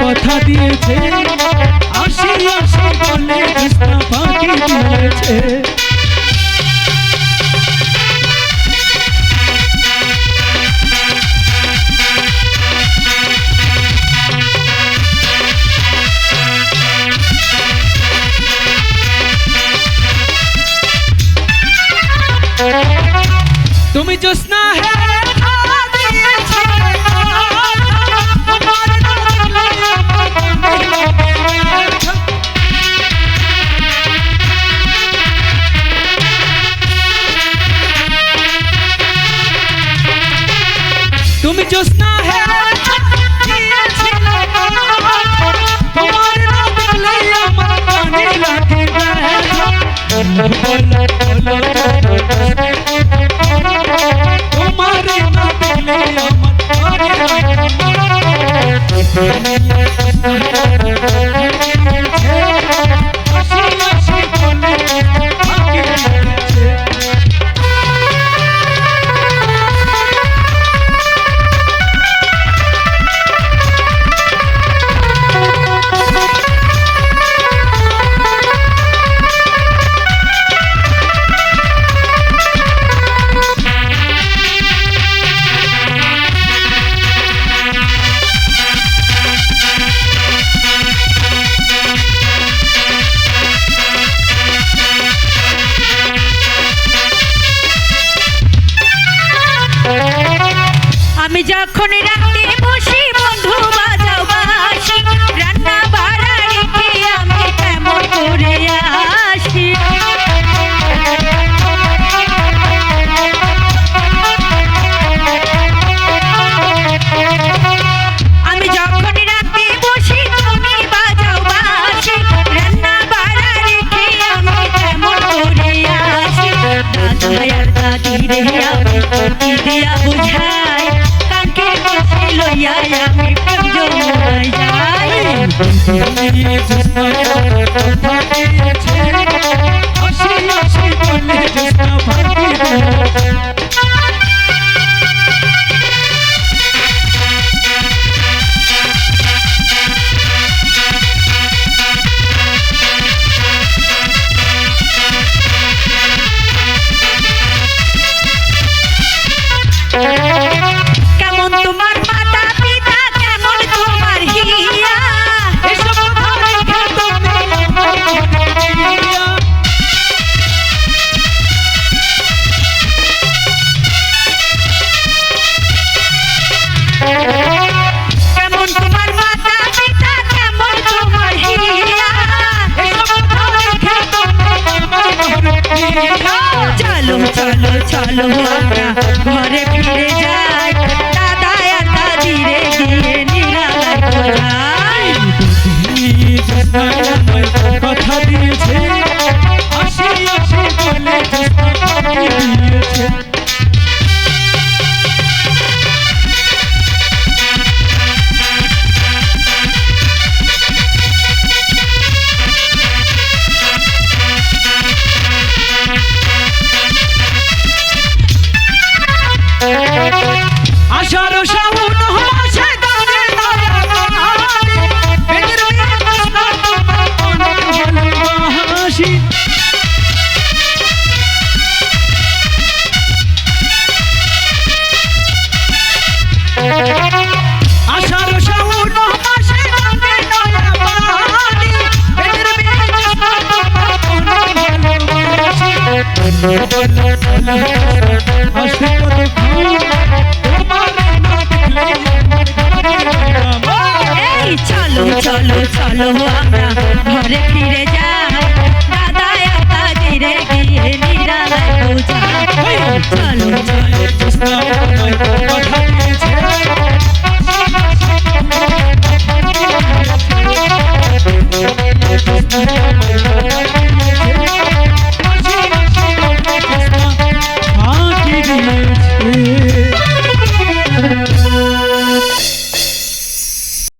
কথা দিয়েছে আসিয়া সকলে কৃষ্ণ পাখি দিয়েছে। just not have যখন রাতে বসি বন্ধু বাজাও বাসি রান্না বাড়া রেখে আমি কেমন করে আসি। আমি যখন রাতে বসি তুমি বাজাও বাসি রান্না বাড়া রেখে আমি কেমন আসি। দিয়া Thank you. চলো চলো চলো আমরা ঘরে চলো চলো চলো আমরা ঘরে ফিরে যাই। দাদা আতা ধীরে গিয়ে নিরালায় পূজা। চলো চলো।